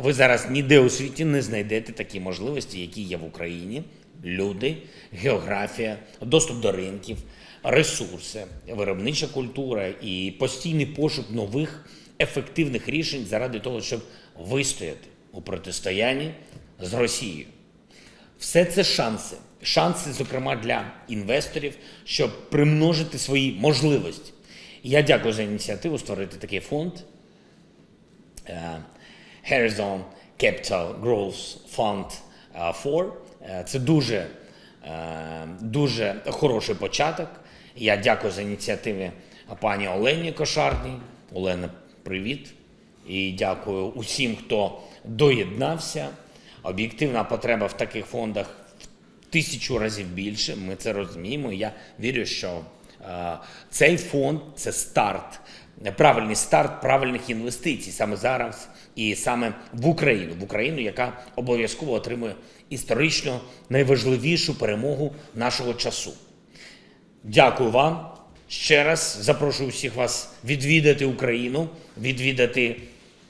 ви зараз ніде у світі не знайдете такі можливості, які є в Україні. Люди, географія, доступ до ринків, ресурси, виробнича культура і постійний пошук нових ефективних рішень заради того, щоб вистояти у протистоянні з Росією. Все це шанси. Шанси, зокрема, для інвесторів, щоб примножити свої можливості. Я дякую за ініціативу створити такий фонд. Horizon Capital Growth Fund е, 4. Е, Це дуже, е, дуже хороший початок. Я дякую за ініціативи пані Олені Кошарній. Олена, привіт. І дякую усім, хто доєднався. Об'єктивна потреба в таких фондах в тисячу разів більше. Ми це розуміємо. Я вірю, що е, цей фонд це старт, правильний старт правильних інвестицій саме зараз і саме в Україну, в Україну, яка обов'язково отримує історично найважливішу перемогу нашого часу. Дякую вам. Ще раз запрошую всіх вас відвідати Україну, відвідати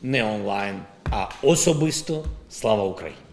не онлайн, а особисто. Слава Україні!